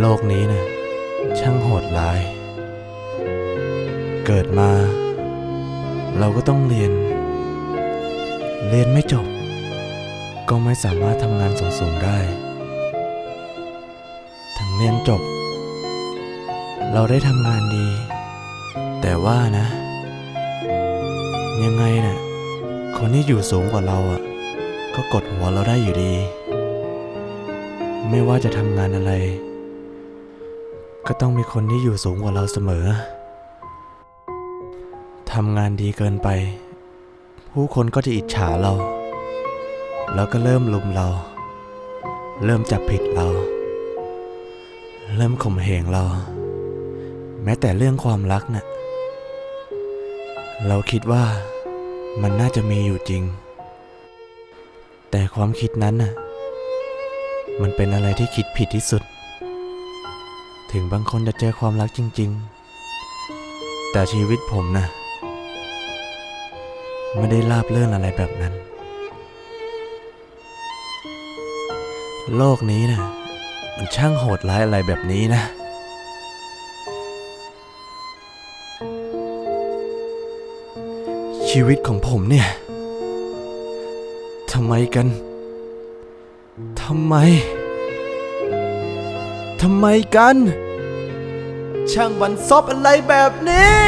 โลกนี้นะช่างโหดร้าย เกิดมา เราก็ต้องเรียน เรียนไม่จบ ก็ไม่สามารถทำงานสูงๆได้ ถึงเรียนจบ เราได้ทำงานดี แต่ว่านะ ยังไงนะ่ะ คนที่อยู่สูงกว่าเราอะ ก็กดหัวเราได้อยู่ดี ไม่ว่าจะทำงานอะไร ก็ต้องมีคนที่อยู่สูงกว่าเราเสมอ ทำงานดีเกินไป ผู้คนก็จะอิจฉาเรา แล้วก็เริ่มลุมเรา เริ่มจับผิดเรา เริ่มข่มเหงเรา แม้แต่เรื่องความรักน่ะ เราคิดว่ามันน่าจะมีอยู่จริง แต่ความคิดนั้นน่ะ มันเป็นอะไรที่คิดผิดที่สุด ถึงบางคนจะเจอความรักจริง ๆ แต่ชีวิตผมนะ ไม่ได้ราบเลื่อนอะไรแบบนั้น โลกนี้นะมันช่างโหดร้ายอะไรแบบนี้นะ ชีวิตของผมเนี่ยทำไมกันทำไมำไมกัน ช่างบันซบอะไรแบบนี้